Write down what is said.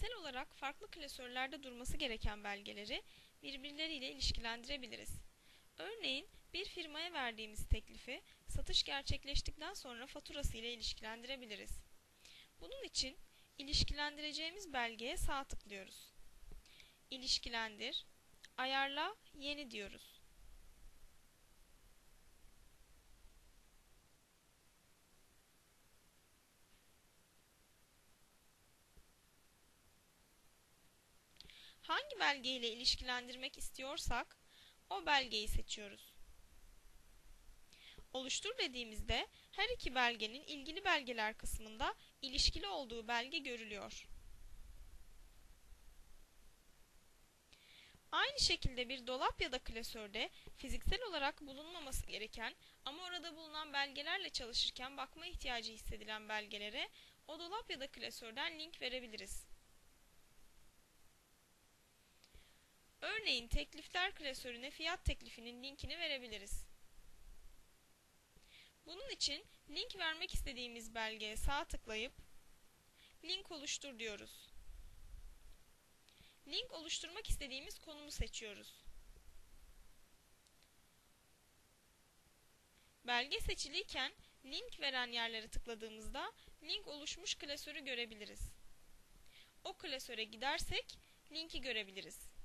fiziksel olarak farklı klasörlerde durması gereken belgeleri birbirleriyle ilişkilendirebiliriz. Örneğin bir firmaya verdiğimiz teklifi satış gerçekleştikten sonra faturası ile ilişkilendirebiliriz. Bunun için ilişkilendireceğimiz belgeye sağ tıklıyoruz. İlişkilendir, ayarla, yeni diyoruz. Hangi belge ile ilişkilendirmek istiyorsak o belgeyi seçiyoruz. Oluştur dediğimizde her iki belgenin ilgili belgeler kısmında ilişkili olduğu belge görülüyor. Aynı şekilde bir dolap ya da klasörde fiziksel olarak bulunmaması gereken ama orada bulunan belgelerle çalışırken bakma ihtiyacı hissedilen belgelere o dolap ya da klasörden link verebiliriz. Örneğin teklifler klasörüne fiyat teklifinin linkini verebiliriz. Bunun için link vermek istediğimiz belgeye sağ tıklayıp link oluştur diyoruz. Link oluşturmak istediğimiz konumu seçiyoruz. Belge seçiliyken link veren yerlere tıkladığımızda link oluşmuş klasörü görebiliriz. O klasöre gidersek linki görebiliriz.